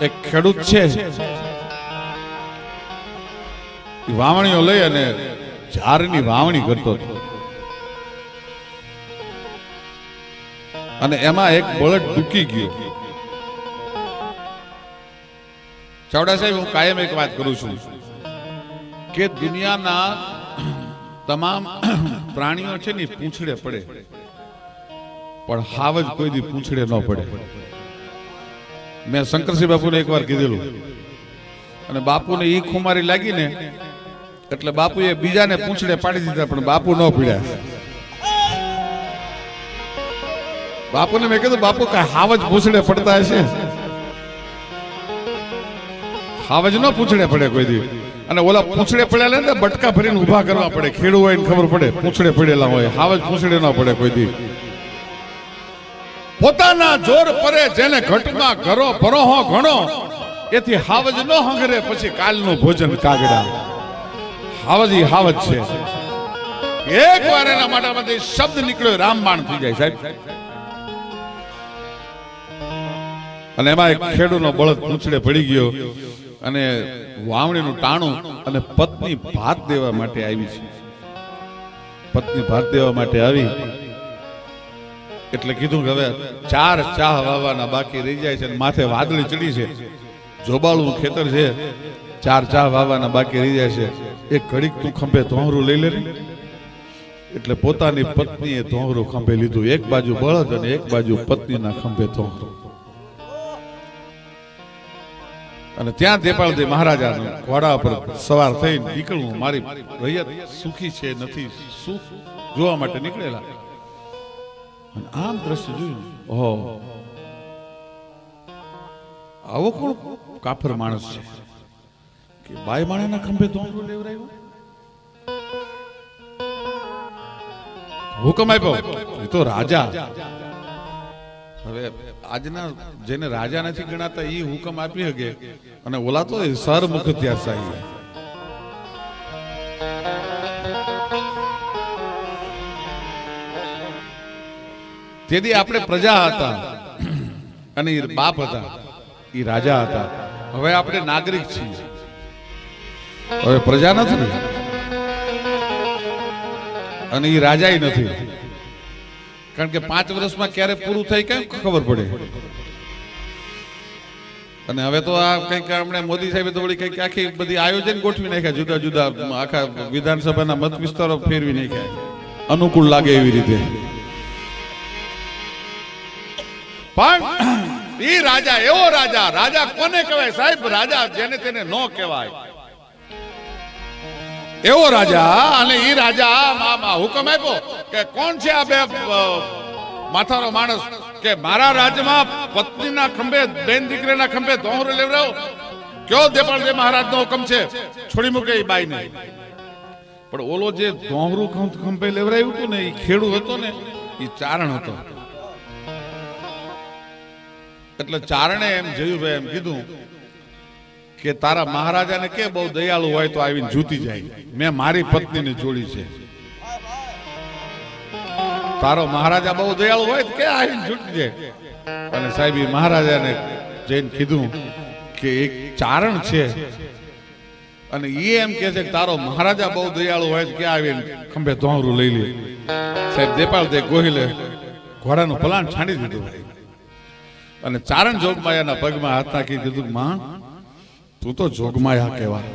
એક ખેડૂત છે. વાવણીઓ લઈ અને ઝાડની વાવણી કરતો હતો. અને એમાં એક બળદ ડૂકી ગયો. ચાવડા સાહેબ, હું કાયમ એક વાત કરું છું કે દુનિયાના તમામ પ્રાણીઓ છે ને પૂંછડે પડે. પણ હાવ જ કોઈ દી પૂંછડે ન પડે. મેં શંકરસિંહ બાપુને એકવાર કીધેલું. અને બાપુને ઈ ખુમારી લાગી ને એટલે બાપુએ બીજાને પૂંછડે પાડી દીધા, પણ બાપુ ન પીડ્યા બાપુને મેં કીધું, બાપુ, કઈ હાવજ પૂંછડે પડતા હશે? હાવજ ન પૂછડે પડે કોઈ દી. અને ઓલા પૂછડે પડેલા ને બટકા ભરીને ઊભા કરવા પડે. ખેડૂ હોય ને ખબર પડે, પૂછડે પડેલા હોય. હાવજ પૂછડે ન પડે કોઈ દી. પોતાના જોર પરે જેને ઘટમાં ઘરો પરોહો ઘણો, એથી હાવજ ન હંગરે પછી કાલનું ભોજન કાગડા. હાવજી હાવજ છે. એક વાર એના માટામાંથી શબ્દ નીકળ્યો, રામબાણ થઈ જાય સાહેબ. અને એમાં એક ખેડૂનો બળદ પૂંછડે પડી ગયો અને વાવણીનું ટાણું અને પત્ની ભાત દેવા માટે આવી છે. પત્ની ભાત દેવા માટે આવી. એટલે કીધું કે હવે ચાર ચાહ વાવવાના બાકી રહી જાય છે માથે વાદળી ચડી છે. જોબાળું ખેતર છે. ચાર ચાહ વાવવાના બાકી રહી જાય છે. એક ઘડીક તું ખંભે ધોહરું લઈ લે એટલે પોતાની પત્નીએ ધોહરું ખંભે લીધું. એક બાજુ બળદ અને એક બાજુ પત્નીના ખંભે ધોહરું અને ત્યાં દેપાળજી મહારાજા ઘોડા પર સવાર થઈ નીકળવું. મારી રૈયત સુખી છે, નથી. સુખ જોવા માટે નીકળેલા. અને આમ દ્રશ્ય જોયું. ઓહો. આવો કોણ? કાફર માણસ છે. કે બાય માણેના ખંભે ધોંગરું લેવરાયું? હુકમ આપ્યો. એ તો રાજા. હવે આજના જેને રાજા નથી ગણાતા એ હુકમ આપી શકે. અને ઓલા તો સરમુખ ત્યારસાઈ તેથી આપણે પ્રજા હતા. અને એ બાપ હતા. એ રાજા હતા. હવે આપણે નાગરિક છીએ. હવે પ્રજા નથી અને એ રાજા નથી. કારણ કે પાંચ વર્ષમાં ક્યારે પૂરું થઈ કઈ ખબર પડે? અને હવે તો આ કંઈક આપણે મોદી સાહેબે તો વળી કંઈક આખી બધી આયોજન ગોઠવી નાખ્યા, જુદા જુદા આખા વિધાનસભાના મત વિસ્તારો ફેરવી નાખ્યા. અનુકૂળ લાગે એવી રીતે. પણ એ રાજા, એવો રાજા રાજા કોને કહેવાય સાહેબ? રાજા જેને તેને નો કહેવાય. એવો રાજા, અને ઈ રાજા મામા હુકમ આપ્યો કે કોણ છે આ બે માથાનો માણસ? કે મારા રાજ્યમાં પત્નીના ખંભે, બેન દીકરીના ખંભે દોહરો લેવડાવો. કયો દેપાળજી મહારાજનો હુકમ છે? છોડી મૂકે એ બાઈ બાઈને. પણ ઓલો જે દોહરું ખંભે લેવડાવ્યું હતું ને એ ખેડૂ હતો ને એ ચારણ હતો. એટલે ચારણે એમ જયુભાઈ એમ કીધું કે તારા મહારાજાને કે બહુ દયાળુ હોય તો આવીને જૂતી જાય. મેં મારી પત્નીને જોડી છે. તારો મહારાજા બહુ દયાળુ હોય કે આવીને જૂટી જાય? અને સાહેબ મહારાજાને જઈને કીધું કે એક ચારણ છે. અને એ એમ કે છે કે તારો મહારાજા બહુ દયાળુ હોય કે આવીને ખંભે ધોરું લઈ લે. સાહેબ દેપાળ દે ગોહિલે ઘોડાનું પલાણ છાંડી દીધું. ભાઈ અને ચારણ જોગમાયાના પગમાં હાથ નાખી દીધું માં, તું તો જોગમાયા કહેવાય.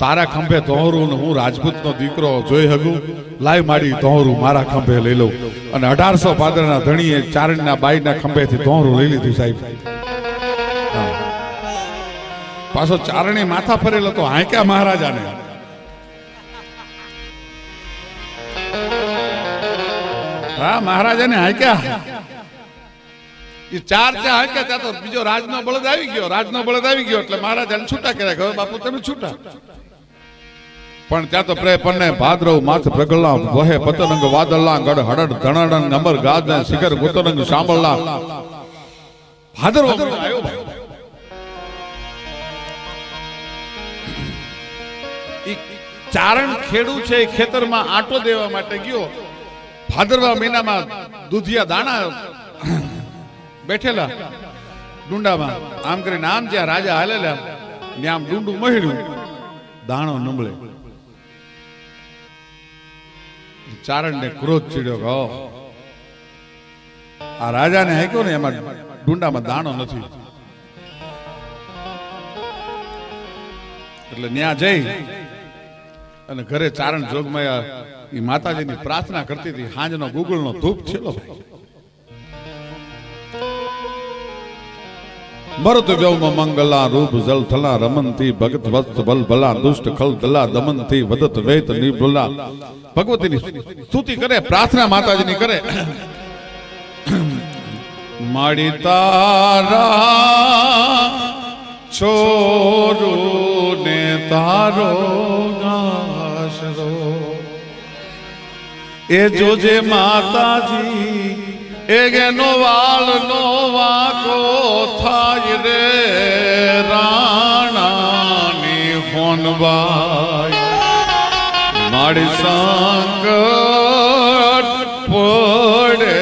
તારા ખંભે તોહરું ને હું રાજપૂતનો દીકરો જોઈ હગું. લાઈ માડી તોહરું મારા ખંભે લઈ લઉં. અને અઢારસો પાદરના ધણીએ ચારણના બાઈના ખંભેથી તોહરું લઈ લીધું સાહેબ. પાછો ચારણી માથા ફરેલો તો હાંક્યા મહારાજાને. હા મહારાજાને હાંક્યા. એ ચાર ચા હાંક્યા ત્યાં તો બીજો રાજનો બળદ આવી ગયો, રાજનો બળદ આવી ગયો એટલે મહારાજાને છૂટા કર્યા. હવે બાપુ, તમે છૂટા. પણ ત્યાં તો પ્રે પન્ને, ભાદરવ, માથ પ્રગળના વહે પતરંગ વાદળના ગડ હડડ ધણડ અમર ગાદ શિખર ગુતરંગ સાંભળના ભાદરવ આવ્યો ચારણ ખેડૂ છે ખેતરમાં આંટો દેવા માટે ગયો. ભાદરવા મહિનામાં દૂધિયા દાણા બેઠેલા ડુંડામાં. આમ કરીને આમ જ્યાં રાજા હાલેલા ને ડુંડું મહડ્યું. દાણો નમળે. ચારણને ક્રોધ ચીડ્યો કહો આ રાજાને હેક્યો ને એમાં ડુંડામાં દાણો નથી. એટલે ન્યા જઈ અને ઘરે ચારણ જોગમાયા એ માતાજીની પ્રાર્થના કરતી હતી. હાંજનો ગુગળનો ધૂપ છેલો ભાઈ. મરત વ્યવમ મંગલા રૂપ જલ થલા રમનથી ભગત વસ્ત બલ ભલા દુષ્ટ ખલ દલા દમનથી વદત વેત નિર્ભલા. ભગવતીની સ્તુતિ કરે, પ્રાર્થના માતાજીની કરે. માડી તારા છોરો ને તારો ગાશરો એ જોજે માતાજી એનો વાળ નો વાકો થાય રે રાણાની ફોનબાઈ મારી સંકટ પડે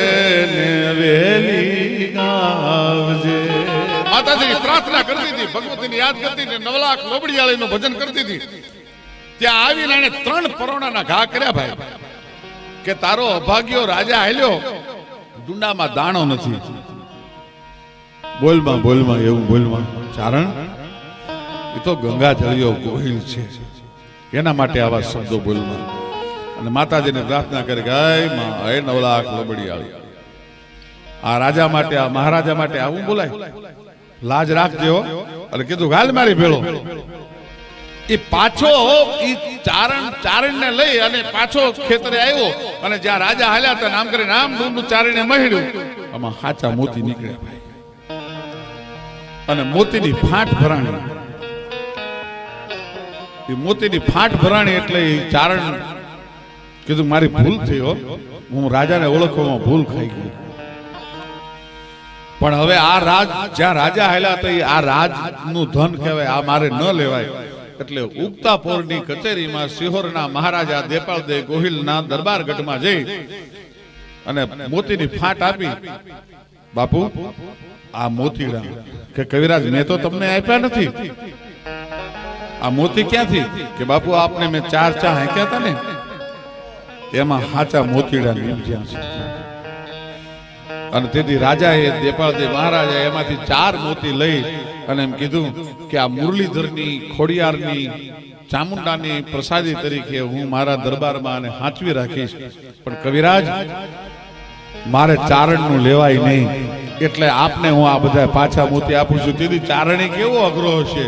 ને વેલી ગાવજે. માતાજીની પ્રાર્થના કરતી હતી, ભગવતીની યાદ કરતી હતી, નવલાખ લોબડીયાળીનું ભજન કરતી હતી. ત્યાં આવીને એને ત્રણ પરોણાના ઘા કર્યા ભાઈ. કે તારો અભાગ્યો રાજા હાલ્યો. ડુંડામાં દાણો નથી. બોલમાં બોલમાં, એવું બોલમાં. ચારણ, એ તો ગંગા જળિયો ગોહિલ છે. એના માટે આવા શબ્દો બોલમાં. અને માતાજીને પ્રાર્થના કરી હે માં હે નવલાખ આવી આ રાજા માટે, આ મહારાજા માટે આવું બોલાય. લાજ રાખજો અને કીધું ગાલ મારી ભેળો. એ પાછો ઈ ચારણ ચારણને લઈ અને પાછો ખેતરે આવ્યો. અને જ્યાં રાજા હાલ્યા નામ કરીને આમ ડુંડું ચારણે મહડ્યું મોતી નીકળ્યા ભાઈ. અને એ મોતીની ફાંટ ભરાણી એટલે ચારણ કીધું, મારી ભૂલ થઈ હો. રાજાને ઓળખવામાં ભૂલ ખાઈ ગઈ. પણ હવે આ રાજ, જ્યાં રાજા હાલ્યા હતા એ આ રાજનું ધન કહેવાય, આ મારે ન લેવાય. એટલે ઉગતા પોરની કચેરીમાં સિહોરના મહારાજા દેપાળદે ગોહિલના દરબારગઢમાં જઈ અને મોતીની ફાંટ આપી. બાપુ, આ મોતીડા. કે કવિરાજ, મેં તો તમને આપ્યા નથી. આ મોતી ક્યાંથી? કે બાપુ, આપને મેં ચાર ચા હાંક્યા હતા ને. એમાં હાચા મોતીડા નીપજ્યા છે. અને તેથી રાજાએ દેપાળદે મહારાજા એમાંથી ચાર મોતી લઈ અને એમ કીધું કે આ મુરલીધરની ખોડિયારની ચામુંડાની પ્રસાદી તરીકે હું મારા દરબારમાં આને હાંચવી રાખીશ. પણ કવિરાજ, મારે ચારણનું લેવાય નહીં. એટલે આપને હું આ બધા પાછા મોતી આપું છું. તેથી ચારણે કેવો અઘરો હશે?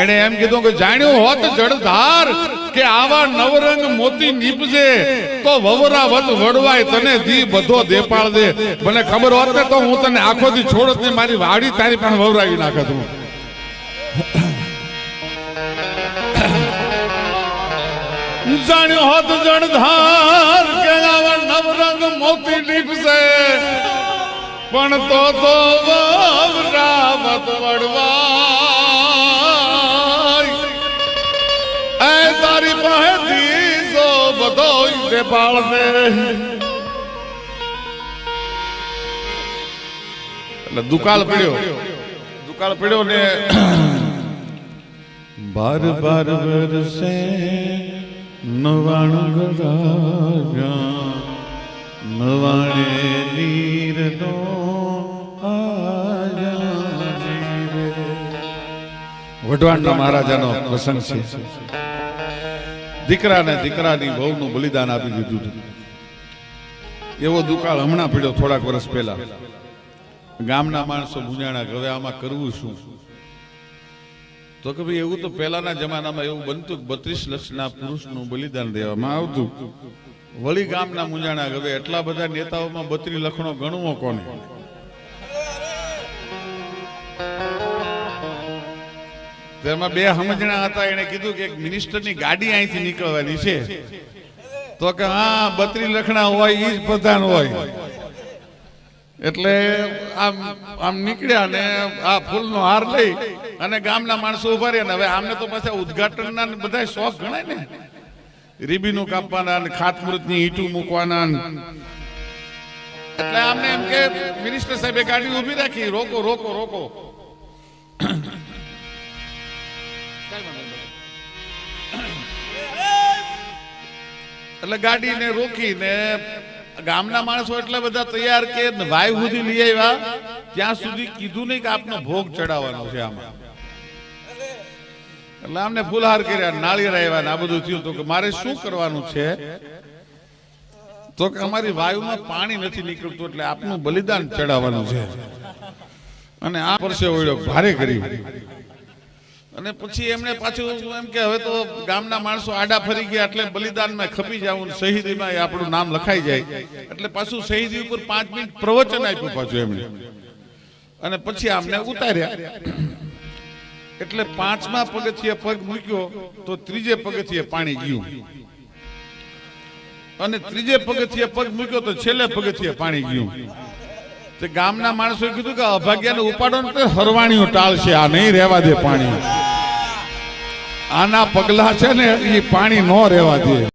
એને એમ કીધું કે જાણ્યું હોત જળધાર કે આવા નવરંગ મોતી નીપજે, તો વવરા વત વડવાય તને દી બધો દેપાળ દે. મને ખબર હોત ને તો હું તને આખો દી છોડત ને મારી વાડી તારી પણ વવરાવી નાખત હું. જાણ્યો હોત જળધાર કે આવા નવરંગ મોતી નીપજે પણ તો તો વવરાવત વડવા એ તારી પાસે સો બધો તે પાળશે. એટલે દુકાળ પડ્યો દુકાળ પડ્યો ને બાર બાર વરસે નવાણું ગરાજા નવાણે નીરનો વઢવાણના મહારાજાનો પ્રસંગ છે. દીકરાને દીકરાની વહુનું બલિદાન આપી દીધું હતું. એવો દુકાળ હમણાં પડ્યો થોડાક વર્ષ પહેલા. ગામના માણસો ગુંજાણા હવે આમાં કરવું શું? તો કે ભાઈ એવું તો પહેલાના જમાનામાં એવું બનતું કે બત્રીસ લક્ષના પુરુષનું બલિદાન દેવામાં આવતું. વળી ગામના મુંજાણા હવે એટલા બધા નેતાઓમાં બત્રી લખણો ગણવો કોને? તેમાં બે સમજણા હતા એને કીધું કે એક મિનિસ્ટરની ગાડી અહીંથી નીકળવાની છે. તો કે હા બત્રી લખણા હોય એ જ પ્રધાન હોય. એટલે આમ આમ નીકળ્યા ને આ ફૂલનો હાર લઈ અને ગામના માણસો ઊભા રહ્યા હવે આમને તો પાછા ઉદ્ઘાટનના બધા શોખ ગણાય ને. રીબીનું કાપવાના ને ખાતમુહૂર્તની ઈંટું મૂકવાના એટલે આમને એમ કે મિનિસ્ટર સાહેબે ગાડી ઊભી રાખી, રોકો રોકો રોકો. એટલે ગાડીને રોકીને ગામના માણસો એટલા બધા તૈયાર કે વાયુ સુધી લઈ આવ્યા, ત્યાં સુધી કીધું નહીં કે આપનો ભોગ ચડાવવાનો છે આમાં. એટલે આમને ફુલહાર કર્યા, નાળિયેર આવ્યા આ બધું થયું. તો કે મારે શું કરવાનું છે? તો કે અમારી વાયુમાં પાણી નથી નીકળતું એટલે આપનું બલિદાન ચડાવવાનું છે. અને આ વર્ષે ઓળ્યો ભારે કરી અને પછી એમણે પાછું એમ કે હવે તો ગામના માણસો આડા ફરી ગયા એટલે બલિદાનમાં ખપી જવું શહીદીમાં આપણું નામ લખાઈ જાય. એટલે પાછું શહીદી ઉપર પાંચ મિનિટ પ્રવચન આપ્યું પાછું એમણે. અને પછી આમને ઉતાર્યા. એટલે પાંચમા પગથિયે પગ મૂક્યો તો ત્રીજે પગથિયે પાણી ગયું. અને ત્રીજે પગથિયે પગ મૂક્યો તો છેલ્લે પગથિયે પાણી ગયું. તે ગામના માણસોએ કીધું કે અભાગ્યાને ઉપાડો ને હરવાણીઓ ટાળશે, આ નહીં રહેવા દે પાણી. આના પગલા છે ને એ પાણી ન રહેવા દે.